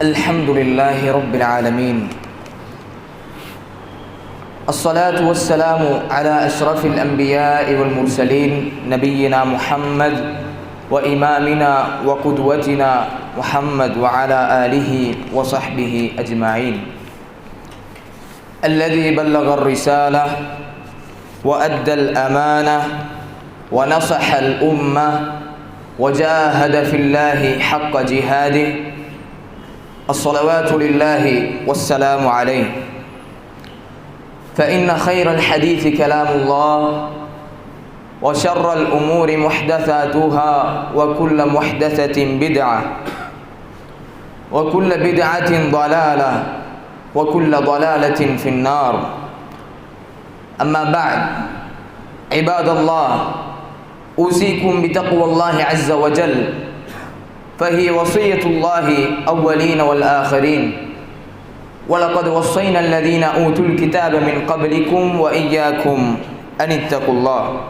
الحمد لله رب العالمين. الصلاة والسلام على أشرف الأنبياء والمرسلين نبينا محمد وإمامنا وقدوتنا محمد وعلى آله وصحبه أجمعين. الذي بلغ الرسالة وأدى الأمانة ونصح الأمة وجاهد في الله حق جهاده الصلوات لله والسلام عليه. فإن خير الحديث كلام الله وشر الأمور محدثاتها وكل محدثة بدعة وكل بدعة ضلالة وكل ضلالة في النار. أما بعد عباد الله أوصيكم بتقوى الله عز وجل. فهي وصية الله أولين والآخرين. ولقد وصينا الذين أوتوا الكتاب من قبلكم وإياكم أن اتقوا الله.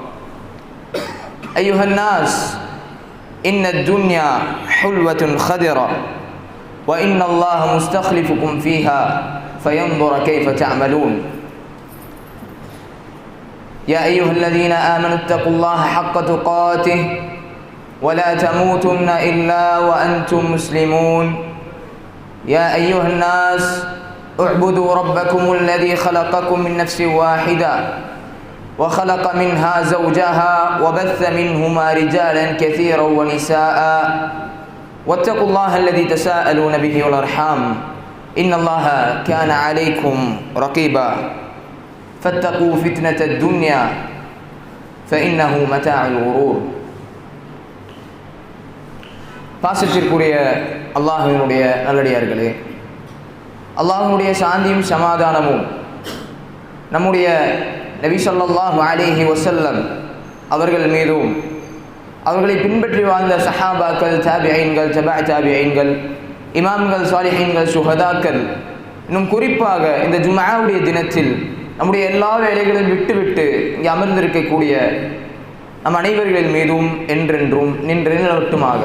أيها الناس إن الدنيا حلوة خضرة وإن الله مستخلفكم فيها فينظر كيف تعملون. يا أيها الذين آمنوا اتقوا الله حق تقاته ولا تموتن إلا وأنتم مسلمون. يا أيها الناس اعبدوا ربكم الذي خلقكم من نفس واحدة وخلق منها زوجها وبث منهما رجالا كثيرا ونساء. واتقوا الله الذي تساءلون به والأرحام. إن الله كان عليكم رقيبا. فاتقوا فتنة الدنيا فإنه متاع الغرور. பாசத்திற்குரிய அல்லாஹினுடைய நல்லடியார்களே அல்லாஹினுடைய சாந்தியும் சமாதானமும் நம்முடைய நபி சொல்லாஹு அலிஹி வசல்லம் அவர்கள் மீதும் அவர்களை பின்பற்றி வாழ்ந்த சஹாபாக்கள் தாபிஐன்கள் ஜபா தாபிஐன்கள் இமாம்கள் சாலிஹீன்கள் சுஹதாக்கள் இன்னும் குறிப்பாக இந்த ஜுமாவுடைய தினத்தில் நம்முடைய எல்லா வேலைகளையும் விட்டுவிட்டு இங்கே அமர்ந்திருக்கக்கூடிய நம் அனைவர்களின் மீதும் என்றென்றும் நின்று நிலவட்டுமாக.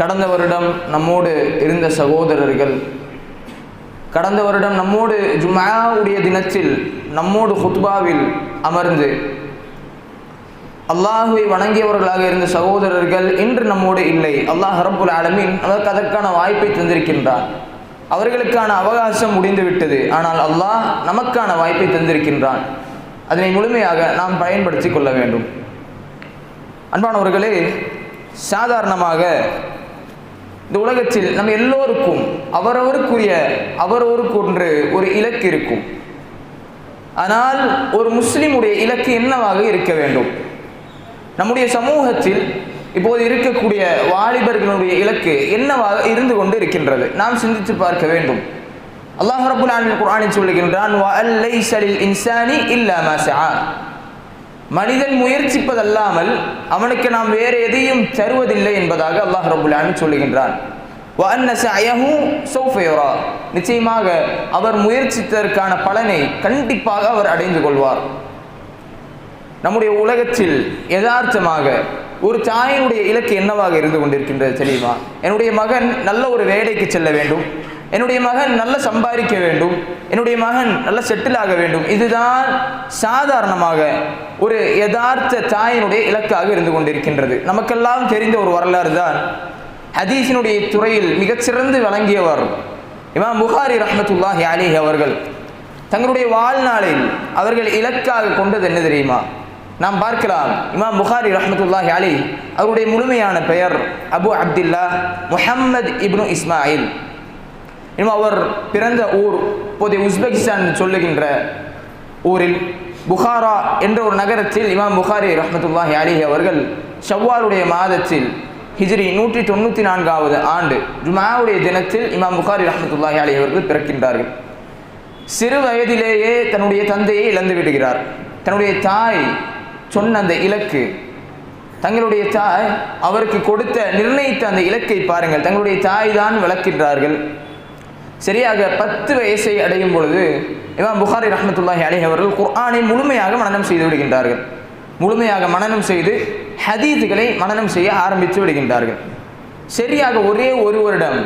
கடந்த வருடம் நம்மோடு இருந்த சகோதரர்கள் கடந்த வருடம் நம்மோடு ஜுமாவுடைய தினத்தில் நம்மோடு ஹுத்பாவில் அமர்ந்து அல்லாஹுவை வணங்கியவர்களாக இருந்த சகோதரர்கள் இன்று நம்மோடு இல்லை. அல்லாஹ் ஹரப்புல் ஆலமின் அதற்கு அதற்கான வாய்ப்பை தந்திருக்கின்றார். அவர்களுக்கான அவகாசம் முடிந்துவிட்டது ஆனால் அல்லாஹ் நமக்கான வாய்ப்பை தந்திருக்கின்றான். அதனை முழுமையாக நாம் பயன்படுத்தி கொள்ள வேண்டும். அன்பானவர்களே சாதாரணமாக இந்த உலகத்தில் நம்ம எல்லோருக்கும் அவரவருக்குரிய அவரவருக்கு ஒன்று ஒரு இலக்கு இருக்கும். ஆனால் ஒரு முஸ்லிமுடைய இலக்கு என்னவாக இருக்க வேண்டும்? நம்முடைய சமூகத்தில் இப்போது இருக்கக்கூடிய வாலிபர்களுடைய இலக்கு என்னவாக இருந்து கொண்டு இருக்கின்றது? நாம் சிந்தித்து பார்க்க வேண்டும். அல்லாஹ் ரபுல் ஆலமின் குர்ஆனில் சொல்லுகின்றான் இன்சானி இல்லாம மனிதன் முயற்சிப்பதல்லாமல் அவனுக்கு நாம் வேறு எதையும் தருவதில்லை என்பதாக அல்லாஹ் ரபுல்லான்னு சொல்லுகின்றான். நிச்சயமாக அவர் முயற்சித்ததற்கான பலனை கண்டிப்பாக அவர் அடைந்து கொள்வார். நம்முடைய உலகத்தில் யதார்த்தமாக ஒரு தாயினுடைய இலக்கு என்னவாக இருந்து கொண்டிருக்கின்றது தெரியுமா? என்னுடைய மகன் நல்ல ஒரு வேலைக்கு செல்ல வேண்டும். என்னுடைய மகன் நல்ல சம்பாதிக்க வேண்டும். என்னுடைய மகன் நல்ல செட்டில் ஆக வேண்டும். இதுதான் சாதாரணமாக ஒரு யதார்த்த தாயினுடைய இலக்காக இருந்து கொண்டிருக்கின்றது. நமக்கெல்லாம் தெரிந்த ஒரு வரலாறு தான் ஹதீஸினுடைய துறையில் மிகச்சிறந்து விளங்கியவர் இமாம் புகாரி ரஹமத்துல்லாஹி அலிஹ் அவர்கள். தங்களுடைய வாழ்நாளில் அவர்கள் இலக்காக கொண்டது என்ன தெரியுமா? நாம் பார்க்கலாம். இமாம் புகாரி ரஹமத்துல்லாஹி அலி அவருடைய முழுமையான பெயர் அபு அப்துல்லா முஹம்மது இப்னு இஸ்மாயில். இன்னும் அவர் பிறந்த ஊர் இப்போதைய உஸ்பெகிஸ்தான் சொல்லுகின்ற ஊரில் புகாரா என்ற ஒரு நகரத்தில் இமாம் புகாரி ரஹமத்துல்லாஹி அலிஹி அவர்கள் ஷவ்வாருடைய மாதத்தில் ஹிஜ்ரி நூற்றி தொண்ணூற்றி நான்காவது ஆண்டு ஜுமாவுடைய தினத்தில் இமாம் புகாரி ரஹமத்துல்லாஹி அலி அவர்கள் பிறக்கின்றார்கள். சிறு வயதிலேயே தன்னுடைய தந்தையை இழந்து விடுகிறார். தன்னுடைய தாய் சொன்ன அந்த இலக்கு தங்களுடைய தாய் அவருக்கு கொடுத்த நிர்ணயித்த அந்த இலக்கை பாருங்கள். தங்களுடைய தாய் தான் விளக்கின்றார்கள் சரியாக பத்து வயசை அடையும் பொழுது இமாம் புகாரி ரஹமத்துல்லாஹி அலைஹி அவர்கள் குர்ஆனை முழுமையாக மனநம் செய்து விடுகின்றார்கள். முழுமையாக மனநம் செய்து ஹதீதுகளை மனநம் செய்ய ஆரம்பித்து விடுகின்றார்கள். சரியாக ஒரே ஒரு வருடம்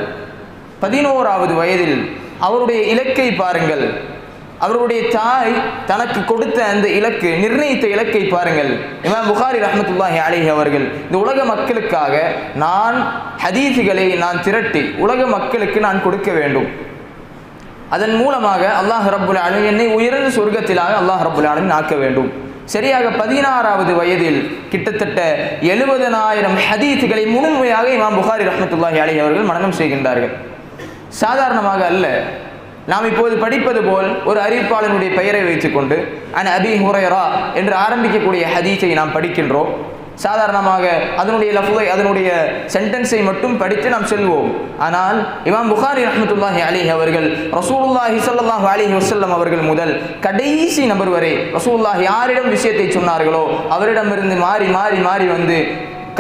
பதினோராவது வயதில் அவருடைய இலக்கை பாருங்கள். அவருடைய தாய் தனக்கு கொடுத்த அந்த இலக்கு நிர்ணயித்த இலக்கை பாருங்கள். இமாம் புகாரி ரஹமத்துல்லாஹி அலிஹி அவர்கள் இந்த உலக மக்களுக்காக நான் ஹதீஸுகளை நான் திரட்டி உலக மக்களுக்கு நான் கொடுக்க வேண்டும். அதன் மூலமாக அல்லாஹ் ரபுல் ஆலமீன் என்னை உயர்ந்த சொர்க்கத்திலாக அல்லாஹ் ரபுல் ஆலமீன் ஆக்க வேண்டும். சரியாக பதினாறாவது வயதில் கிட்டத்தட்ட எழுபதனாயிரம் ஹதீத்துகளை முழுமையாக இமாம் புகாரி ரஹமத்துல்லாஹி அலி அவர்கள் மனனம் செய்கின்றார்கள். சாதாரணமாக அல்ல. நாம் இப்போது படிப்பது போல் ஒரு அறிவிப்பாளனுடைய பெயரை வைத்துக்கொண்டு அன் அபி ஹுரைரா என்று ஆரம்பிக்கக்கூடிய ஹதீஸை நாம் படிக்கின்றோம். சாதாரணமாக அதனுடைய லஃபுவை அதனுடைய சென்டென்ஸை மட்டும் படித்து நாம் செல்வோம். ஆனால் இமாம் புகாரி ரஹமத்துல்லாஹி அலிஹி அவர்கள் ரசூலுல்லாஹி ஸல்லல்லாஹு அலைஹி வசல்லம் அவர்கள் முதல் கடைசி நபர் வரை ரசூல்லாஹ் யாரிடம் விஷயத்தை சொன்னார்களோ அவரிடமிருந்து மாறி மாறி மாறி வந்து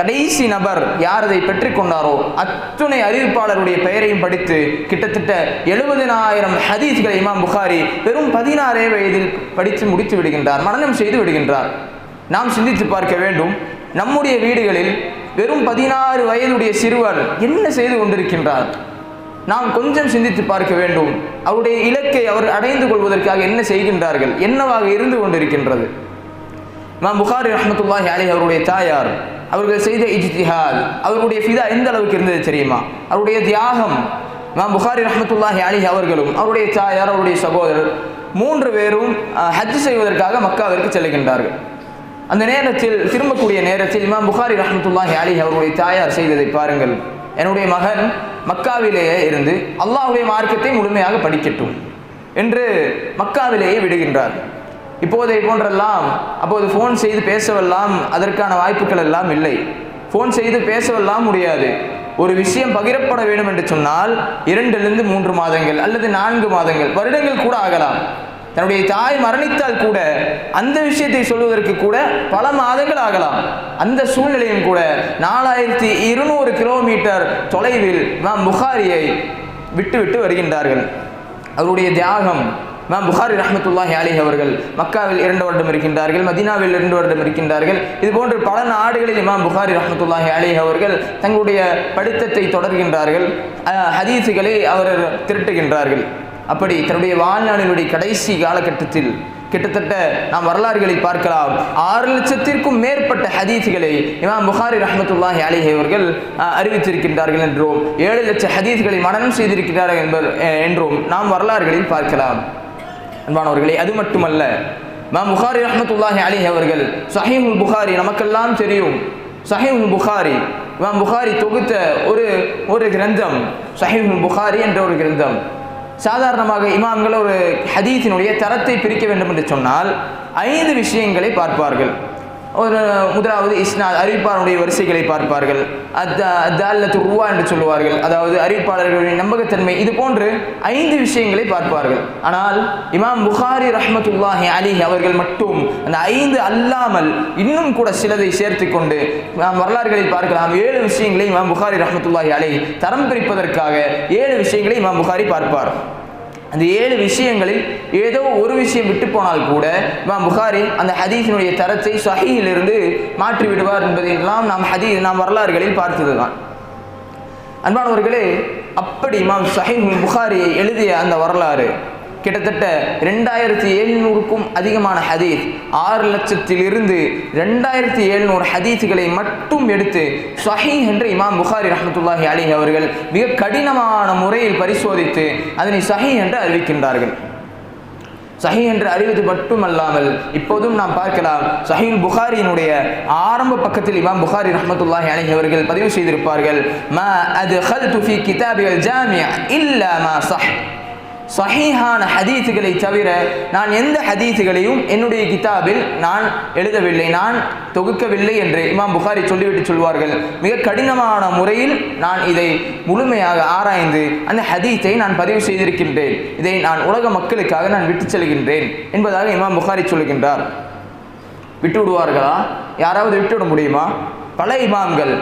கடைசி நபர் யார் அதை பெற்றுக்கொண்டாரோ அத்துணை அறிவிப்பாளருடைய பெயரையும் படித்து கிட்டத்தட்ட எழுபதினாயிரம் ஹதீஸ்களை இமாம் புகாரி வெறும் பதினாறே வயதில் படித்து முடித்து விடுகின்றார் மனனம் செய்து விடுகின்றார். நாம் சிந்தித்து பார்க்க வேண்டும் நம்முடைய வீடுகளில் வெறும் பதினாறு வயதுடைய சிறுவர் என்ன செய்து கொண்டிருக்கின்றார்? நாம் கொஞ்சம் சிந்தித்து பார்க்க வேண்டும். அவருடைய இலக்கை அவர் அடைந்து கொள்வதற்காக என்ன செய்கின்றார்கள்? என்னவாக இருந்து கொண்டிருக்கின்றது? நாம் புகாரி ரஹமத்துல்லாஹி அலி அவருடைய தாயார் அவர்கள் செய்த இஜ்திஹால் அவர்களுடைய ஃபிதா எந்த அளவுக்கு இருந்தது தெரியுமா? அவருடைய தியாகம் நாம் புகாரி ரஹமத்துல்லாஹி அலி அவர்களும் அவருடைய தாயார் அவருடைய சகோதரர் மூன்று பேரும் ஹஜ் செய்வதற்காக மக்காவிற்கு செல்கின்றார்கள். அந்த நேரத்தில் திரும்பக்கூடிய நேரத்தில் இமாம் புகாரி ரஹமத்துல்லாஹி அலி அவருடைய தாயார் செய்ததை பாருங்கள். என்னுடைய மகன் மக்காவிலேயே இருந்து அல்லாஹுடைய மார்க்கத்தை முழுமையாக படிக்கட்டும் என்று மக்காவிலேயே விடுகின்றார். இப்போதை போன்றெல்லாம் அப்போது ஃபோன் செய்து பேசவெல்லாம் அதற்கான வாய்ப்புகள் எல்லாம் இல்லை. ஃபோன் செய்து பேசவெல்லாம் முடியாது. ஒரு விஷயம் பகிரப்பட வேண்டும் என்று சொன்னால் இரண்டிலிருந்து மூன்று மாதங்கள் அல்லது நான்கு மாதங்கள் வருடங்கள் கூட ஆகலாம். தன்னுடைய தாய் மரணித்தால் கூட அந்த விஷயத்தை சொல்வதற்கு கூட பல மாதங்கள் ஆகலாம். அந்த சூழ்நிலையும் கூட நாலாயிரத்தி இருநூறு கிலோமீட்டர் தொலைவில் மாம் புகாரியை விட்டுவிட்டு வருகின்றார்கள். அவருடைய தியாகம் மேம் புகாரி ரஹமத்துல்லாஹி அலிஹ் அவர்கள் மக்காவில் இரண்டு வருடம் இருக்கின்றார்கள் மதீனாவில் இரண்டு வருடம் இருக்கின்றார்கள். இது போன்று பல நாடுகளில் இமாம் புகாரி ரஹமத்துல்லாஹி அலிஹ் அவர்கள் தங்களுடைய படித்தத்தை தொடர்கின்றார்கள். ஹதீஸுகளை அவர் திரட்டுகின்றார்கள். அப்படி தன்னுடைய வாழ்நாளினுடைய கடைசி காலகட்டத்தில் கிட்டத்தட்ட நாம் வரலாறுகளை பார்க்கலாம். ஆறு லட்சத்திற்கும் மேற்பட்ட ஹதீஸ்களை இமாம் புகாரி ரஹமத்துல்லாஹி அலிஹி அவர்கள் அறிவித்திருக்கின்றார்கள் என்றும் ஏழு லட்ச ஹதீஸ்களை மனனம் செய்திருக்கிறார்கள் என்பர் அஹ், என்றும் நாம் வரலாறுகளில் பார்க்கலாம். அன்பானவர்களே அது மட்டுமல்ல மாம் புகாரி ரஹமத்துல்லாஹி அலிஹி அவர்கள் சஹீமுல் புகாரி நமக்கெல்லாம் தெரியும். சஹீமுல் புகாரி இமாம் புகாரி தொகுத்த ஒரு ஒரு கிரந்தம் சஹீமுல் புகாரி என்ற ஒரு கிரந்தம். சாதாரணமாக இமாம்கள் ஒரு ஹதீஸினுடைய தரத்தை பிரிக்க வேண்டும் என்று சொன்னால் ஐந்து விஷயங்களை பார்ப்பார்கள். ஒரு முதலாவது இஸ்னாத் அறிவிப்பாளருடைய வரிசைகளை பார்ப்பார்கள். அத்த அத்தால்லத்து ரூவா என்று சொல்லுவார்கள். அதாவது அறிவிப்பாளர்களுடைய நம்பகத்தன்மை. இது போன்று ஐந்து விஷயங்களை பார்ப்பார்கள். ஆனால் இமாம் புகாரி ரஹமத்துல்லாஹி அலி அவர்கள் மட்டும் அந்த ஐந்து அல்லாமல் இன்னும் கூட சிலதை சேர்த்து கொண்டு நாம் வரலாறுகளில் பார்க்கலாம். ஏழு விஷயங்களை இமாம் புகாரி ரஹமத்துல்லாஹி அலி தரம் பிரிப்பதற்காக ஏழு விஷயங்களை இமாம் புகாரி பார்ப்பார். அந்த ஏழு விஷயங்களில் ஏதோ ஒரு விஷயம் விட்டு போனால் கூட இமாம் புகாரி அந்த ஹதீஸினுடைய தரத்தை சஹியிலிருந்து மாற்றி விடுவார் என்பதையெல்லாம் நாம் ஹதீ நாம் வரலாறுகளில் பார்த்ததுதான். அன்பானவர்களே அப்படி இமாம் சஹீஹ் புகாரியை எழுதிய அந்த வரலாறு கிட்டத்தட்ட ரெண்டாயிரத்தி எழுநூறுக்கும் அதிகமான ஹதீஸ். ஆறு லட்சத்திலிருந்து ரெண்டாயிரத்தி எழுநூறு ஹதீஸுகளை மட்டும் எடுத்து சஹீ என்று இமாம் புகாரி ரஹமத்துல்லாஹி அலி அவர்கள் மிக கடினமான முறையில் பரிசோதித்து அதனை சஹி என்று அறிவிக்கின்றார்கள். சஹி என்று அறிவது மட்டுமல்லாமல் இப்போதும் நாம் பார்க்கலாம் சஹீல் புகாரியினுடைய ஆரம்ப பக்கத்தில் இமாம் புகாரி ரஹமத்துல்லாஹி அலைஹி அவர்கள் பதிவு செய்திருப்பார்கள் மா அது ஹல் துஃபி கிதாபிகள் ஜாமியா இல்லா மா சஹ். சஹீஹான ஹதீஸுகளை தவிர நான் எந்த ஹதீஸுகளையும் என்னுடைய கிதாபில் நான் எழுதவில்லை நான் தொகுக்கவில்லை என்று இமாம் புகாரி சொல்லிவிட்டு சொல்வார்கள். மிக கடினமான முறையில் நான் இதை முழுமையாக ஆராய்ந்து அந்த ஹதீஸை நான் பதிவு செய்திருக்கின்றேன். இதை நான் உலக மக்களுக்காக நான் விட்டுச் செல்கின்றேன் என்பதாக இமாம் புகாரி சொல்கின்றார். விட்டு விடுவார்களா யாராவது விட்டுவிட முடியுமா? பல இமாம்கள்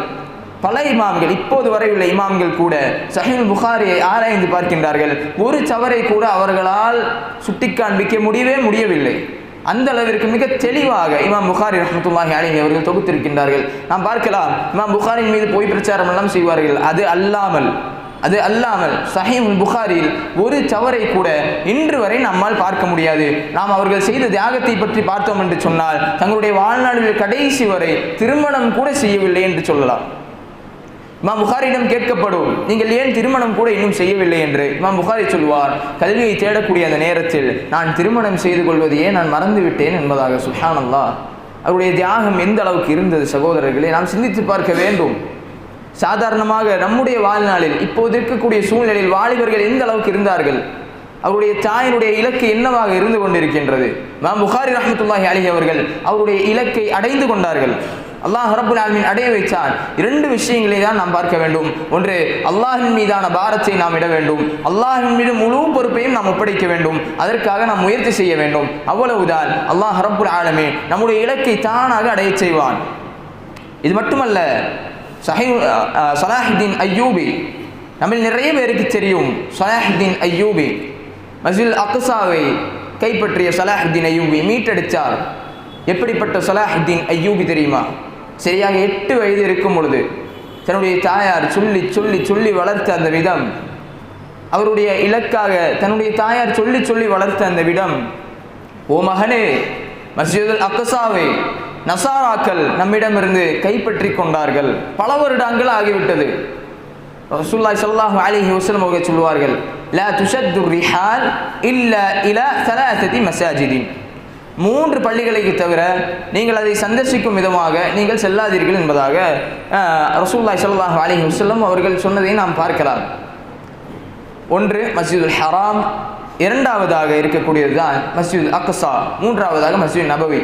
பல இமாம்கள் இப்போது வரை உள்ள இமாம்கள் கூட சஹீல் புகாரியை ஆராய்ந்து பார்க்கின்றார்கள். ஒரு சவரை கூட அவர்களால் சுட்டி காண்பிக்க முடியவே முடியவில்லை. அந்த அளவிற்கு மிக தெளிவாக இமாம் புகாரி ரஹமத்துல்லாஹி அலைஹி அவர்கள் தொகுத்திருக்கின்றார்கள். நாம் பார்க்கலாம் இமாம் புகாரின் மீது போய் பிரச்சாரம் எல்லாம் செய்வார்கள். அது அல்லாமல் அது அல்லாமல் சஹீம் புகாரில் ஒரு சவரை கூட இன்று வரை நம்மால் பார்க்க முடியாது. நாம் அவர்கள் செய்த தியாகத்தை பற்றி பார்த்தோம் என்று சொன்னால் தங்களுடைய வாழ்நாளில் கடைசி வரை திருமணம் கூட செய்யவில்லை என்று சொல்லலாம். இமாம் புகாரிடம் கேட்கப்படும். நீங்கள் ஏன் திருமணம் கூட இன்னும் செய்யவில்லை என்று இமாம் புகாரி சொல்வார். கல்வியை தேடக்கூடிய அந்த நேரத்தில் நான் திருமணம் செய்து கொள்வதையே நான் மறந்து விட்டேன் என்பதாக சுஹானல்லா. அவருடைய தியாகம் எந்த அளவுக்கு இருந்தது சகோதரர்களே? நாம் சிந்தித்து பார்க்க வேண்டும். சாதாரணமாக நம்முடைய வாழ்நாளில் இப்போது இருக்கக்கூடிய சூழ்நிலையில் வாலிபர்கள் எந்த அளவுக்கு இருந்தார்கள்? அவருடைய தாயினுடைய இலக்கு என்னவாக இருந்து கொண்டிருக்கின்றது? மாம் புகாரி ரஹமத்துல்லாஹி அலி அவர்கள் அவருடைய இலக்கை அடைந்து கொண்டார்கள். அல்லாஹ் ரபுல் ஆலமீன் அடைய வைத்தான் இரண்டு விஷயங்களை தான் நாம் பார்க்க வேண்டும். ஒன்று அல்லாஹின் மீதான பாரத்தை நாம் இட வேண்டும். அல்லாஹின் மீது முழு பொறுப்பையும் நாம் ஒப்படைக்க வேண்டும். அதற்காக நாம் முயற்சி செய்ய வேண்டும். அவ்வளவுதான். அல்லாஹ் ரபுல் ஆலமே நம்முடைய இலக்கை தானாக அடையச் செய்வான். இது மட்டுமல்ல சஹி சலாஹுதீன் ஐயூபி நம்ம நிறைய பேருக்கு தெரியும். சலாஹுதீன் ஐயூபி மசில் அக்சாவை கைப்பற்றிய சலாஹுதீன் ஐயூபி மீட்டடித்தார். எப்படிப்பட்ட சலாஹுதீன் ஐயூபி தெரியுமா? சரியாக எட்டு வயது இருக்கும் பொழுது தன்னுடைய தாயார் சொல்லி சொல்லி சொல்லி வளர்த்த அந்த விதம் அவருடைய இலக்காக தன்னுடைய தாயார் சொல்லி சொல்லி வளர்த்த அந்த விதம் ஓ மகனே மஸ்ஜிதுல் அக்கசாவை நசாராக்கள் நம்மிடமிருந்து கைப்பற்றி கொண்டார்கள். பல வருடங்கள் ஆகிவிட்டது. ரசூல்லாய் சொல்லாஹு அலிஹி வசலம் அவர்கள் சொல்வார்கள் லா துஷத்து ரிஹால் இல்ல இல சலாசதி மசாஜிதீன் மூன்று பள்ளிகளுக்கு தவிர நீங்கள் அதை சந்தர்சிக்கும் விதமாக நீங்கள் செல்லாதீர்கள் என்பதாக ரசூல்லாய் ரசூலுல்லாஹி ஸல்லல்லாஹு அலைஹி அவர்கள் சொன்னதை நாம் பார்க்கலாம். ஒன்று மஸ்ஜிதுல் ஹராம். இரண்டாவதாக இருக்கக்கூடியது தான் மஸ்ஜித் அக்ஸா. மூன்றாவதாக மஸ்ஜித் நபவி.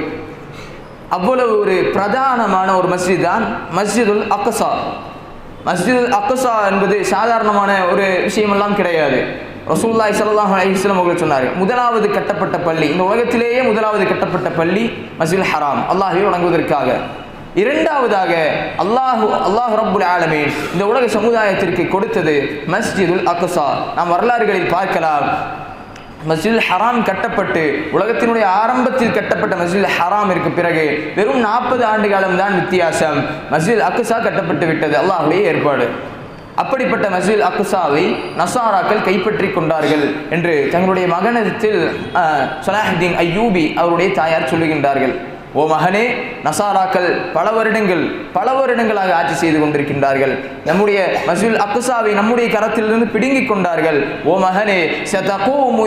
அவ்வளவு ஒரு பிரதானமான ஒரு மஸ்ஜித் தான் மஸ்ஜிதுல் அக்ஸா. மஸ்ஜிதுல் அக்ஸா என்பது சாதாரணமான ஒரு விஷயமெல்லாம் கிடையாது. ரசூல்லாய் சல்லாஹ் அலிஸ்லாம் அவர்கள் சொன்னார் முதலாவது கட்டப்பட்ட பள்ளி இந்த உலகத்திலேயே முதலாவது கட்டப்பட்ட பள்ளி மசில் ஹராம் அல்லாஹை வணங்குவதற்காக இரண்டாவதாக அல்லாஹு அல்லாஹ் ரப்புல் ஆலமீன் இந்த உலக சமுதாயத்திற்கு கொடுத்தது மஸ்ஜிதுல் அக்சா நாம் வரலாறுகளில் பார்க்கலாம். மஸ்ஜிதுல் ஹராம் கட்டப்பட்டு உலகத்தினுடைய ஆரம்பத்தில் கட்டப்பட்ட மஸ்ஜிதுல் ஹராமிற்கு பிறகு வெறும் நாற்பது ஆண்டு காலம் தான் வித்தியாசம். மஸ்ஜித் அக்குசா கட்டப்பட்டு விட்டது அல்லாஹுடைய ஏற்பாடு. அப்படிப்பட்ட மஸ்ஜித் அக்குசாவை நசாராக்கள் கைப்பற்றி கொண்டார்கள் என்று தங்களுடைய மகனத்தில் சலாஹுதீன் ஐயூபி அவருடைய தாயார் சொல்லுகின்றார்கள். ஓ மகனே நசாராக்கள் பல வருடங்கள் பல வருடங்களாக ஆட்சி செய்து கொண்டிருக்கின்றார்கள். நம்முடைய மஸ்ஜில் அக்குசாவை நம்முடைய கரத்திலிருந்து பிடுங்கிக் கொண்டார்கள். ஓ மகனே சதகூமு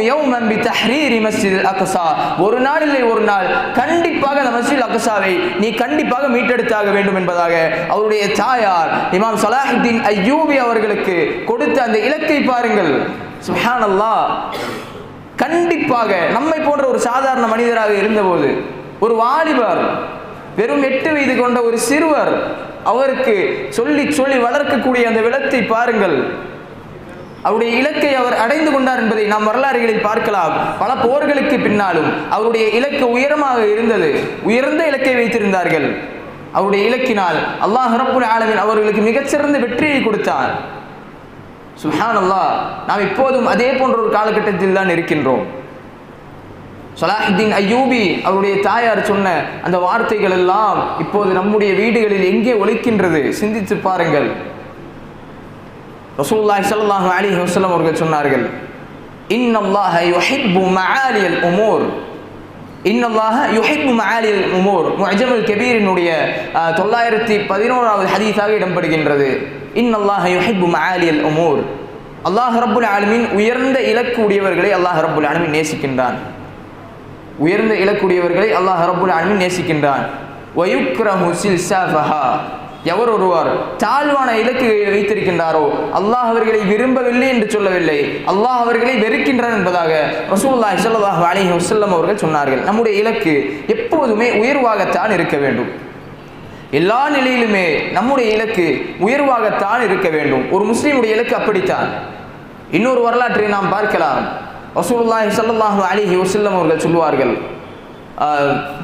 ஒரு நாள் இல்லை ஒரு நாள். கண்டிப்பாக அந்த மஸ்ஜில் அக்கசாவை நீ கண்டிப்பாக மீட்டெடுத்தாக வேண்டும் என்பதாக அவருடைய தாயார் இமாம் சலாஹுத்தீன் ஐயூபி அவர்களுக்கு கொடுத்த அந்த இலக்கை பாருங்கள். சுஹானல்லாஹ் கண்டிப்பாக நம்மை போன்ற ஒரு சாதாரண மனிதராக இருந்தபோது ஒரு வாலிபர் வெறும் எட்டு வயது கொண்ட ஒரு சிறுவர் அவருக்கு சொல்லி சொல்லி வளர்க்கக்கூடிய அந்த விளத்தை பாருங்கள். அவருடைய இலக்கை அவர் அடைந்து கொண்டார் என்பதை நாம் வரலாறுகளில் பார்க்கலாம். பல போர்களுக்கு பின்னாலும் அவருடைய இலக்கு உயரமாக இருந்தது. உயர்ந்த இலக்கை வைத்திருந்தார்கள். அவருடைய இலக்கினால் அல்லாஹ் ரப்புல் ஆலமீன் அவர்களுக்கு மிகச்சிறந்த வெற்றியை கொடுத்தார். சுஹான் அல்லாஹ் நாம் இப்போதும் அதே போன்ற ஒரு காலகட்டத்தில் தான் இருக்கின்றோம். சலாஹுத்தீன் ஐயூபி அவருடைய தாயார் சொன்ன அந்த வார்த்தைகள் எல்லாம் இப்போது நம்முடைய வீடுகளில் எங்கே ஒழிக்கின்றது சிந்தித்து பாருங்கள். ரசூல்லாய் சல்லாஹு அலி வசலம் அவர்கள் சொன்னார்கள் இன்னல்லாஹ யுஹிப்பு மஆலியல் உமூர். இன்னல்லாஹ யுஹிப்பு மஆலியல் உமூர். முஅஜமுல் கபீரினுடைய தொள்ளாயிரத்தி பதினோராவது ஹதீஸாக இடம்பெறுகின்றது. இன்னல்லாஹ யுஹிப்பு மஆலியல் உமூர். அல்லாஹ் ரப்புல் ஆலமின் உயர்ந்த இலக்கு உடையவர்களை அல்லாஹ் ரப்புல் ஆலமின் நேசிக்கின்றான். உயர்ந்த இழக்கூடியவர்களை அல்லாஹ் ரப்புல் ஆலமீன் நேசிக்கின்றான். வயுக்ரஹு சில்சாஃபஹா. எவர் ஒருவர் தாழ்வான இலக்கு வைத்திருக்கின்றாரோ அல்லாஹ் அவர்களை விரும்பவில்லை என்று சொல்லவில்லை. அல்லாஹ் அவர்களை வெறுக்கின்றார் என்பதாக ரசூலுல்லாஹி ஸல்லல்லாஹு அலைஹி வசல்லம் அவர்கள் சொன்னார்கள். நம்முடைய இலக்கு எப்போதுமே உயர்வாகத்தான் இருக்க வேண்டும். எல்லா நிலையிலுமே நம்முடைய இலக்கு உயர்வாகத்தான் இருக்க வேண்டும். ஒரு முஸ்லீமுடைய இலக்கு அப்படித்தான். இன்னொரு வரலாற்றை நாம் பார்க்கலாம். ரசூலுல்லாஹி ஸல்லல்லாஹு அலைஹி வஸல்லம் அவர்கள் சொல்லுவார்கள்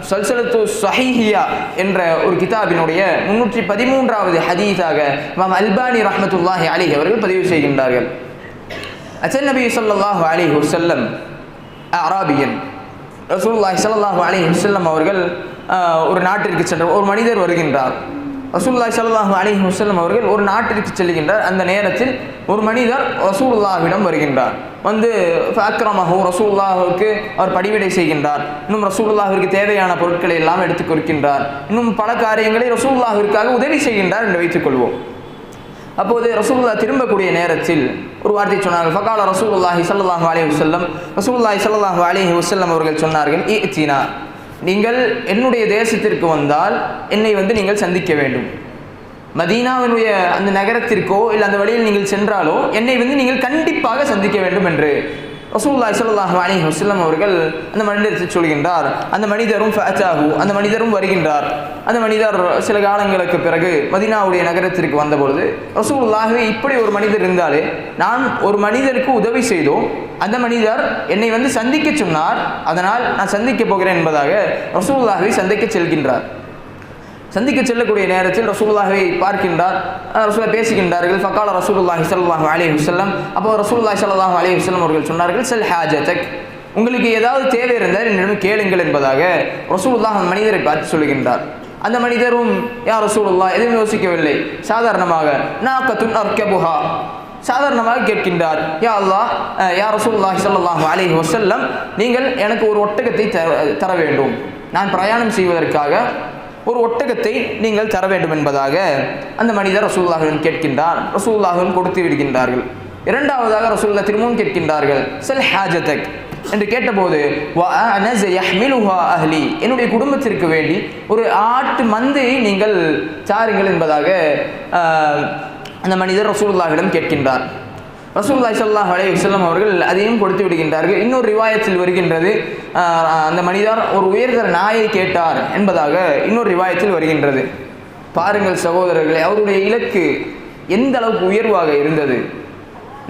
சல்சலத்து சஹீஹியா என்ற ஒரு கிதாபினுடைய முன்னூற்றி பதிமூன்றாவது ஹதீஸாக இமாம் அல்பானி ரஹமத்துல்லாஹி அலைஹி அவர்கள் பதிவு செய்கின்றார்கள். அச்சன் நபி சொல்லாஹு அலைஹி வஸல்லம் அராபியன் ரசூல்லாஹி சல்லாஹு அலைஹி வஸல்லம் அவர்கள் ஒரு நாட்டிற்கு சென்ற ஒரு மனிதர் வருகின்றார். ரசூலுல்லாஹி சல்லாஹூ அலி வஸல்லம் அவர்கள் ஒரு நாட்டிற்கு செல்கின்றார். அந்த நேரத்தில் ஒரு மனிதர் ரசூல்லாவிடம் வருகின்றார். வந்து அக்ரமஹு ரசூலுல்லாஹுக்கு அவர் படிவிடை செய்கின்றார். இன்னும் ரசூலுல்லாஹிற்கு தேவையான பொருட்களை எல்லாம் எடுத்துக் கொடுக்கின்றார் இன்னும் பல காரியங்களை ரசூல்லாஹிற்காக உதவி செய்கின்றார் என்று வைத்துக்கொள்வோம் அப்போது ரசூல்லா திரும்பக்கூடிய நேரத்தில் ஒரு வார்த்தை சொன்னார்கள். ஃபகால ரசூல்லாஹி சல்லாஹூ அலி வசல்லம் ரசூல்லாஹி சல்லாஹூ அலி வசல்லம் அவர்கள் சொன்னார்கள் இஅ்தினா நீங்கள் என்னுடைய தேசத்திற்கு வந்தால் என்னை வந்து நீங்கள் சந்திக்க வேண்டும். மதீனாவினுடைய அந்த நகரத்திற்கோ இல்லை அந்த வழியில் நீங்கள் சென்றாலோ என்னை வந்து நீங்கள் கண்டிப்பாக சந்திக்க வேண்டும் என்று. ரசூலுல்லாஹி சொல்லாஹ் அலி வசல்லம் அவர்கள் அந்த மனிதருக்கு சொல்கின்றார். அந்த மனிதரும் ஃபஅதாஹு அந்த மனிதரும் வருகின்றார். அந்த மனிதர் சில காலங்களுக்கு பிறகு மதீனாவுடைய நகரத்திற்கு வந்தபொழுது ரசூல்லாகவே இப்படி ஒரு மனிதர் இருந்தாலே நான் ஒரு மனிதருக்கு உதவி செய்தோம். அந்த மனிதர் என்னை வந்து சந்திக்க சொன்னார். அதனால் நான் சந்திக்க போகிறேன் என்பதாக ரசூல்லாகவே சந்திக்க செல்கின்றார். சந்திக்க செல்லக்கூடிய நேரத்தில் ரசூல்லாஹை பார்க்கின்றார். அஹ் ரசூலா பேசுகின்றார்கள். ஃபக்கால ரசூலுல்லாஹி சல்லாஹ் அலி வல்லம் அப்போ ரசூல்லாஹி சல்லாஹ் அலி வல்லம் அவர்கள் சொன்னார்கள் செல் ஹாஜதக். உங்களுக்கு ஏதாவது தேவை இருந்தால் என்னிடம் கேளுங்கள் என்பதாக ரசூலுல்லாஹ் அந்த மனிதரை பார்த்து சொல்கின்றார். அந்த மனிதரும் யார் ரசூலுல்லாஹ் எதுவும் யோசிக்கவில்லை. சாதாரணமாக நாக்கத்துன் அர்க்கபுஹா சாதாரணமாக கேட்கின்றார் யா அல்லா யா ரசூல்லாஹி சல்லாஹ் அலி வசல்லம் நீங்கள் எனக்கு ஒரு ஒட்டகத்தை தர- தர வேண்டும். நான் பிரயாணம் செய்வதற்காக ஒரு ஒட்டகத்தை நீங்கள் தர வேண்டும் என்பதாக அந்த மனிதர் ரசூல்லாஹுடன் கேட்கின்றார். ரசூல்லாஹுடன் கொடுத்து விடுகின்றார்கள். இரண்டாவதாக ரசூல்லா திரும்பவும் கேட்கின்றார்கள். செல் ஹாஜதக் என்று கேட்டபோது அஹ்லி என்னுடைய குடும்பத்திற்கு வேண்டி ஒரு ஆட்டு மந்தையை நீங்கள் சாருங்கள் என்பதாக அந்த மனிதர் ரசூல்லாஹிடம் கேட்கின்றார். ரசூல்லாய் ஸல்லல்லாஹு அலைஹி வஸல்லம் அவர்கள் அதையும் கொடுத்து விடுகின்றார்கள். இன்னொரு ரிவாயத்தில் வருகின்றது அந்த மனிதர் ஒரு உயர்தர நாயை கேட்டார் என்பதாக இன்னொரு ரிவாயத்தில் வருகின்றது. பாருங்கள் சகோதரர்களே அவருடைய இலக்கு எந்த அளவுக்கு உயர்வாக இருந்தது?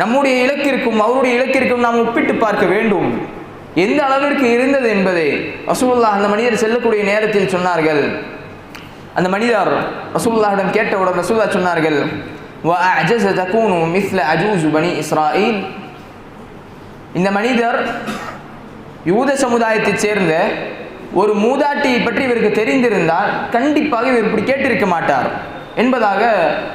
நம்முடைய இலக்கிற்கும் அவருடைய இலக்கிற்கும் நாம் ஒப்பிட்டு பார்க்க வேண்டும். எந்த அளவிற்கு இருந்தது என்பதை ரசூலுல்லாஹ் அந்த மனிதர் செல்லக்கூடிய நேரத்தில் சொன்னார்கள். அந்த மனிதர் ரசூலுல்லாஹிடம் கேட்டவுடன் ரசூல்லா சொன்னார்கள் وَأَعْجَزَ تَكُونُ مِثْلَ عَجُوزُ بَنِي إِسْرَائِيل இந்த மனிதர் யூத சமுதாயத்தைச் சேர்ந்த ஒரு மூதாட்டியை பற்றி இவருக்கு தெரிந்திருந்தால் கண்டிப்பாக இவர் இப்படி கேட்டிருக்க மாட்டார் என்பதாக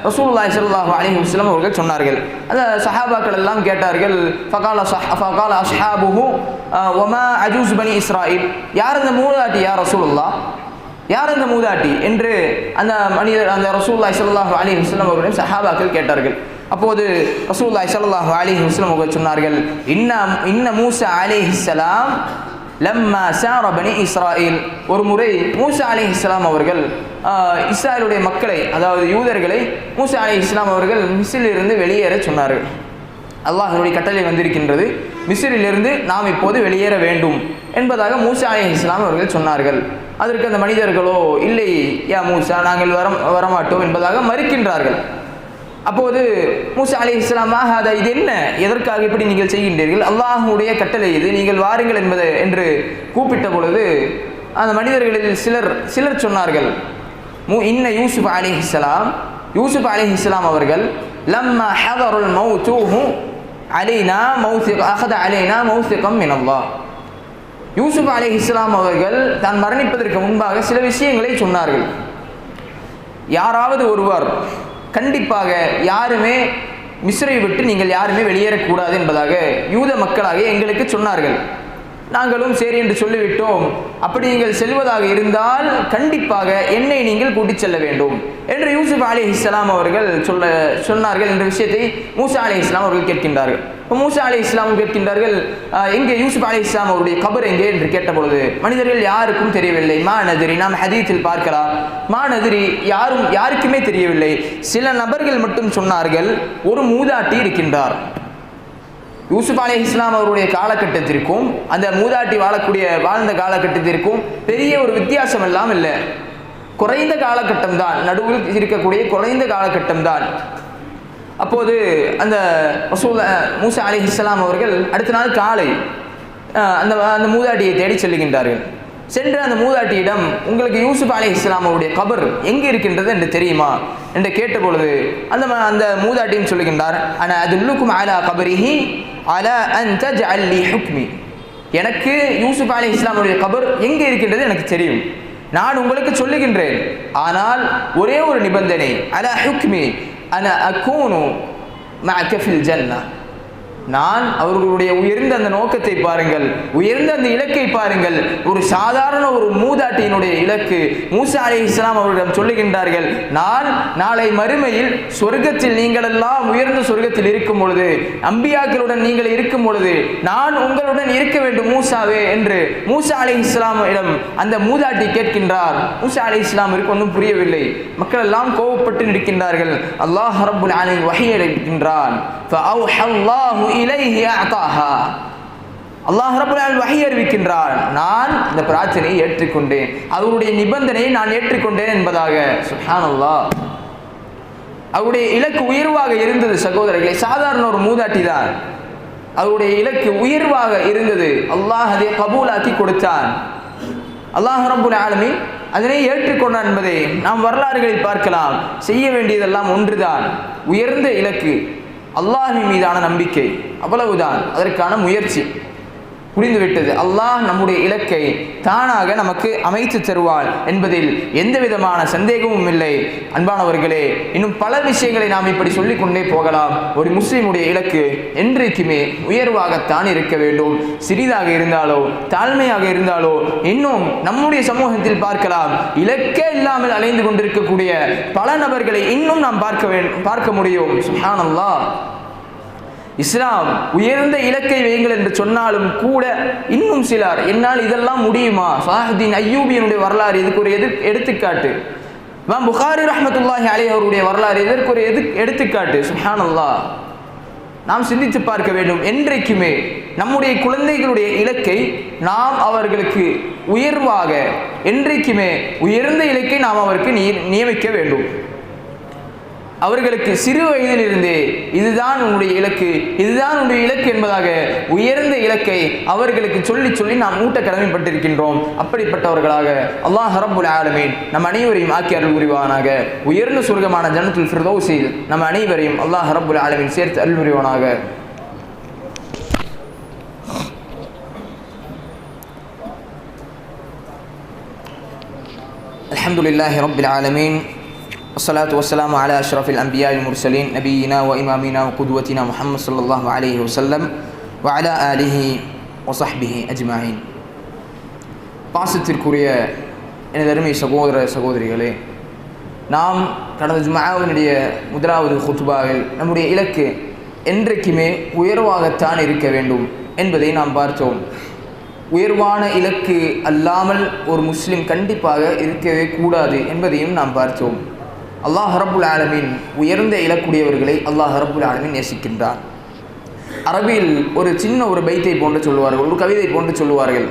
ரசூலுல்லாஹி ஸல்லல்லாஹு அலைஹி வஸல்லம் அவர்கள் சொன்னார்கள் அந்த சஹாபாக்கள் எல்லாம் கேட்டார்கள் ஃபகால சஹ் ஃபகால அஸ்ஹாபுஹு அஹ், வமா அஜூஸ் பனி இஸ்ராயில் யார் அந்த மூதாட்டி யார் ரசூலுல்லாஹ் யார் அந்த மூதாட்டி? என்று அந்த மனிதர் அந்த ரசூல்லாய் சல்லாஹ் அலி ஹுஸ்லம் அவர்களிடம் சஹாபாக்கள் கேட்டார்கள். அப்போது ரசூல்லாய் சல்லாஹ் அலி ஹுஸ்லம் அவர்கள் சொன்னார்கள் இன்ன இன்ன மூசா அலைஹிஸ்ஸலாம் லம்மா சாரபனி இஸ்ராயில். ஒரு முறை மூசா அலைஹிஸ்ஸலாம் அவர்கள் இஸ்ராயலுடைய மக்களை அதாவது யூதர்களை மூசா அலைஹிஸ்ஸலாம் அவர்கள் மிஸ்ரிலிருந்து வெளியேற சொன்னார்கள். அல்லாஹனுடைய கட்டளை வந்திருக்கின்றது மிஸ்ரிலிருந்து நாம் இப்போது வெளியேற வேண்டும் என்பதாக மூசா அலி இஸ்லாம் அவர்கள் சொன்னார்கள். அதற்கு அந்த மனிதர்களோ இல்லை யா மூசா நாங்கள் வர வரமாட்டோம் என்பதாக மறுக்கின்றார்கள். அப்போது மூசா அலி இஸ்லாமாக அதை இது என்ன? எதற்காக இப்படி நீங்கள் செய்கின்றீர்கள்? அல்லாஹுடைய கட்டளை இது நீங்கள் வாருங்கள் என்பது என்று கூப்பிட்ட பொழுது அந்த மனிதர்களில் சிலர் சிலர் சொன்னார்கள் மு இன்ன யூசுப் அலிஹிஸ்லாம் யூசுப் அலிஹிஸ்லாம் அவர்கள் லம்மா ஹதருல் தூஹு அலைனா மௌசிக் அஹத அலைனா மௌசிகம் மின் யூசுப் அலி இஸ்லாம் அவர்கள் தான் மரணிப்பதற்கு முன்பாக சில விஷயங்களை சொன்னார்கள். யாராவது ஒருவர் கண்டிப்பாக யாருமே மிஸ்ரை விட்டு நீங்கள் யாருமே வெளியேறக்கூடாது என்பதாக யூத மக்களாக எங்களுக்கு சொன்னார்கள். நாங்களும் சரி என்று சொல்லிவிட்டோம். அப்படி நீங்கள் செல்வதாக இருந்தால் கண்டிப்பாக என்னை நீங்கள் கூட்டிச் செல்ல வேண்டும் என்று யூசுப் அலி இஸ்லாம் அவர்கள் சொல்ல சொன்னார்கள் என்ற விஷயத்தை மூசா அலி இஸ்லாம் அவர்கள் கேட்கின்றார்கள். இப்போ மூசா அலி இஸ்லாம் கேட்கின்றார்கள் எங்கே யூசுப் அலி இஸ்லாம் அவருடைய கபர் எங்கே? என்று கேட்டபொழுது மனிதர்கள் யாருக்கும் தெரியவில்லை. மா நதிரி நாம் ஹதீத்தில் பார்க்கலாம். மா நதிரி யாரும் யாருக்குமே தெரியவில்லை. சில நபர்கள் மட்டும் சொன்னார்கள் ஒரு மூதாட்டி இருக்கின்றார். யூசுப் அலே இஸ்லாம் அவருடைய காலகட்டத்திற்கும் அந்த மூதாட்டி வாழக்கூடிய வாழ்ந்த காலகட்டத்திற்கும் பெரிய ஒரு வித்தியாசம் எல்லாம் இல்லை. குறைந்த காலகட்டம் தான் நடுவில் இருக்கக்கூடிய குறைந்த காலகட்டம் தான். அப்போது அந்த ரசூல் மூசா அலி இஸ்லாம் அவர்கள் அடுத்த நாள் காலை அந்த அந்த மூதாட்டியை தேடி செல்லுகின்றார்கள். சென்று அந்த மூதாட்டியிடம் உங்களுக்கு யூசுப் அலி இஸ்லாமுடைய கபர் எங்கே இருக்கின்றது என்று தெரியுமா? என்று கேட்டபொழுது அந்த அந்த மூதாட்டியும் சொல்லுகின்றார் ஆனால் அது உள்ளுக்கும் அலா கபரிஹி அலா அன் அல்லி ஹுக்மி. எனக்கு யூசுப் அலி இஸ்லாமுடைய கபர் எங்கே இருக்கின்றது எனக்கு தெரியும். நான் உங்களுக்கு சொல்லுகின்றேன். ஆனால் ஒரே ஒரு நிபந்தனை அலா ஹுக்மி அன அக்கூனு மஅக ஃபில் ஜன்னா நான் அவர்களுடைய உயர்ந்த அந்த நோக்கத்தை பாருங்கள் உயர்ந்த அந்த இலக்கை பாருங்கள். ஒரு சாதாரண ஒரு மூதாட்டியினுடைய இலக்கு மூசா அலி இஸ்லாம் அவர்களிடம் சொல்லுகின்றார்கள் நான் நாளை மறுமையில் சொர்க்கத்தில் நீங்கள் எல்லாம் உயர்ந்த சொர்க்கத்தில் இருக்கும் பொழுது அம்பியாக்களுடன் நீங்கள் இருக்கும் பொழுது நான் உங்களுடன் இருக்க வேண்டும் மூசாவே என்று மூசா அலி இஸ்லாமிடம் அந்த மூதாட்டி கேட்கின்றார். மூசா அலி இஸ்லாமிற்கு ஒன்றும் புரியவில்லை. மக்கள் எல்லாம் கோவப்பட்டு நிற்கின்றார்கள். அல்லாஹ் ரப்புல் ஆலமீன் வகையடைக்கின்றான் அல்லாஹ் ரபுல்லால் வகை அறிவிக்கின்றார். நான் இந்த பிரார்த்தனையை ஏற்றுக்கொண்டேன். அவருடைய நிபந்தனையை நான் ஏற்றுக்கொண்டேன் என்பதாக. சுஹான் அவருடைய இலக்கு உயர்வாக இருந்தது சகோதரர்களே. சாதாரண ஒரு மூதாட்டி தான். அவருடைய இலக்கு உயர்வாக இருந்தது. அல்லாஹ் அதை கபூலாக்கி கொடுத்தான். அல்லாஹ் ரபுல் ஆலமி அதனை ஏற்றுக்கொண்டான் என்பதை நாம் வரலாறுகளில் பார்க்கலாம். செய்ய வேண்டியதெல்லாம் ஒன்றுதான். உயர்ந்த இலக்கு. அல்லாஹின் மீதான நம்பிக்கை. அவ்வளவுதான். அதற்கான முயற்சி. புரிந்துவிட்டது. அல்லாஹ் நம்முடைய இலக்கை தானாக நமக்கு அமைத்து தருவாள் என்பதில் எந்த விதமான சந்தேகமும் இல்லை. அன்பானவர்களே இன்னும் பல விஷயங்களை நாம் இப்படி சொல்லிக் கொண்டே போகலாம். ஒரு முஸ்லீமுடைய இலக்கு என்றைக்குமே உயர்வாகத்தான் இருக்க வேண்டும். சிறிதாக இருந்தாலோ தாழ்மையாக இருந்தாலோ இன்னும் நம்முடைய சமூகத்தில் பார்க்கலாம். இலக்கே இல்லாமல் அலைந்து கொண்டிருக்கக்கூடிய பல நபர்களை இன்னும் நாம் பார்க்க பார்க்க முடியும். சுஹானல்லா இஸ்லாம் உயர்ந்த இலக்கை வையுங்கள் என்று சொன்னாலும் கூட இன்னும் சிலர் என்னால் இதெல்லாம் முடியுமா? சாஹுதீன் ஐயூபியனுடைய வரலாறு இதுக்கு ஒரு எதிர் எடுத்துக்காட்டு. மேம் புகாரி ரஹமத்துல்லாஹி அலி அவருடைய வரலாறு இதற்கு ஒரு எது எடுத்துக்காட்டு? சுஹானல்லா நாம் சிந்தித்து பார்க்க வேண்டும். என்றைக்குமே நம்முடைய குழந்தைகளுடைய இலக்கை நாம் அவர்களுக்கு உயர்வாக என்றைக்குமே உயர்ந்த இலக்கை நாம் அவருக்கு நிய- நியமிக்க வேண்டும். அவர்களுக்கு சிறு வயதிலிருந்தே இதுதான் உன்னுடைய இலக்கு இதுதான் உன்னுடைய இலக்கு என்பதாக உயர்ந்த இலக்கை அவர்களுக்கு சொல்லி சொல்லி நாம் ஊட்ட கடமைப்பட்டிருக்கின்றோம் அப்படிப்பட்டவர்களாக அல்லாஹ் ரப்புல் ஆலமீன் நம் அனைவரையும் ஆக்கி அருள் புரிவானாக உயர்ந்த சொர்க்கமான ஜன்னத்துல் ஃபிர்தௌஸில் நம் அனைவரையும் அல்லாஹ் ரப்புல் ஆலமீன் சேர்த்து அருள் புரிவானாக الحمد لله رب العالمين والصلاة والسلام على أشرف الأنبياء المرسلين نبينا وإمامنا وقدوتنا محمد صلى الله عليه وسلم وعلى آله وصحبه أجمعين பாசத்திற்குரிய எனது அருமை சகோதர சகோதரிகளே நாம் கடந்த ஜுமாவினுடைய முதலாவது ஹுத்துபாவில் நம்முடைய இலக்கு என்றைக்குமே உயர்வாகத்தான் இருக்க வேண்டும் என்பதை நாம் பார்த்தோம் உயர்வான இலக்கு அல்லாமல் ஒரு முஸ்லிம் கண்டிப்பாக இருக்கவே கூடாது என்பதையும் நாம் பார்த்தோம் அல்லாஹ் ஹரபுல் ஆலமின் உயர்ந்த இழக்கூடியவர்களை அல்லாஹ் ஹரபுல் ஆலமின் நேசிக்கின்றார். அரபியில் ஒரு சின்ன ஒரு பைத்தை போன்று சொல்லுவார்கள் ஒரு கவிதை போன்று சொல்லுவார்கள்.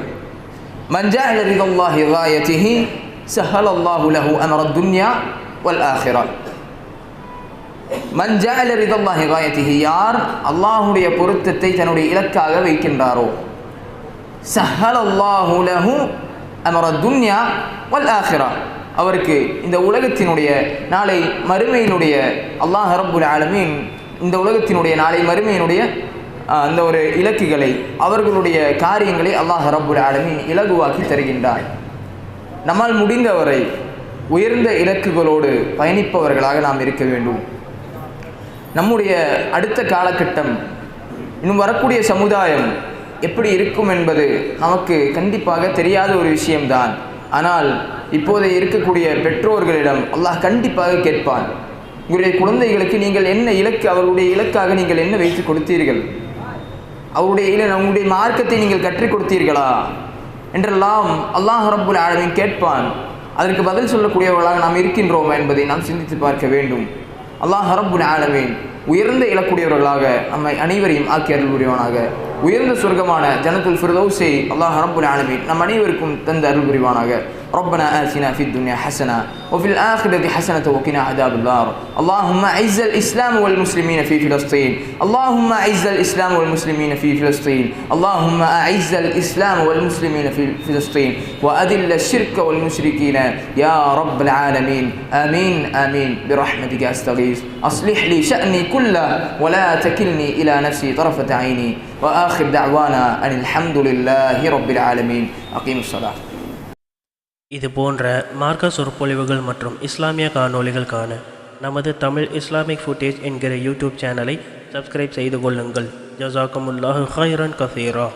மஞ்சா ரிதல்லாஹி காயத்திஹி சஹல் அல்லாஹு லஹு அனர துன்யா வல் ஆஹிரா. மஞ்சா ரிதல்லாஹி காயத்திஹி யார் அல்லாஹுடைய பொருத்தத்தை தன்னுடைய இலக்காக வைக்கின்றாரோ? சஹல் அல்லாஹு லஹு அனர துன்யா வல் ஆஹிரா. அவருக்கு இந்த உலகத்தினுடைய நாளை மறுமையினுடைய அல்லாஹ் ரபுல் ஆலமீன் இந்த உலகத்தினுடைய நாளை மறுமையினுடைய அந்த ஒரு இலக்குகளை அவர்களுடைய காரியங்களை அல்லாஹ் ரபுல் ஆலமீன் இலகுவாக்கி தருகின்றார். நம்மால் முடிந்தவரை உயர்ந்த இலக்குகளோடு பயணிப்பவர்களாக நாம் இருக்க வேண்டும். நம்முடைய அடுத்த காலகட்டம் இன்னும் வரக்கூடிய சமுதாயம் எப்படி இருக்கும் என்பது நமக்கு கண்டிப்பாக தெரியாத ஒரு விஷயம்தான். ஆனால் இப்போதை இருக்கக்கூடிய பெற்றோர்களிடம் அல்லாஹ் கண்டிப்பாக கேட்பான். உங்களுடைய குழந்தைகளுக்கு நீங்கள் என்ன இலக்கு அவர்களுடைய இலக்காக நீங்கள் என்ன வைத்து கொடுத்தீர்கள்? அவருடைய இல உங்களுடைய மார்க்கத்தை நீங்கள் கற்றுக் கொடுத்தீர்களா? என்றெல்லாம் அல்லாஹ் ரப்புல் ஆலமீன் கேட்பான். அதற்கு பதில் சொல்லக்கூடியவர்களாக நாம் இருக்கின்றோம் என்பதை நாம் சிந்தித்து பார்க்க வேண்டும். அல்லாஹ் ரப்புல் ஆலமீன் உயர்ந்த இழக்கூடியவர்களாக நம்மை அனைவரையும் ஆக்கி அருள் புரிவானாக. உயர்ந்த சொர்க்கமான ஜனத்துல் ஃபிர்தௌஸை அல்லாஹ் ரப்புல் ஆலமீன் நம் அனைவருக்கும் தந்து அருள் புரிவானாக. ربنا آتنا في الدنيا حسنة وفي الآخرة حسنة وقنا عذاب النار. اللهم أعز الإسلام والمسلمين في فلسطين. اللهم أعز الإسلام والمسلمين في فلسطين. اللهم أعز الإسلام والمسلمين في فلسطين. وأذل الشرك والمشركين. يا رب العالمين. آمين آمين. برحمتك أستغيث. أصلح لي شأني كله ولا تكلني إلى نفسي طرفة عيني. وآخر دعوانا أن الحمد لله رب العالمين. أقيم الصلاة. இது போன்ற மார்க்க சொற்பொழிவுகள் மற்றும் இஸ்லாமிய காணொளிகள் காண நமது தமிழ் இஸ்லாமிக் ஃபுட்டேஜ் என்கிற யூடியூப் சேனலை சப்ஸ்கிரைப் செய்து கொள்ளுங்கள். ஜசாக்கமுல்லாஹு ஹைரன் கசீரா.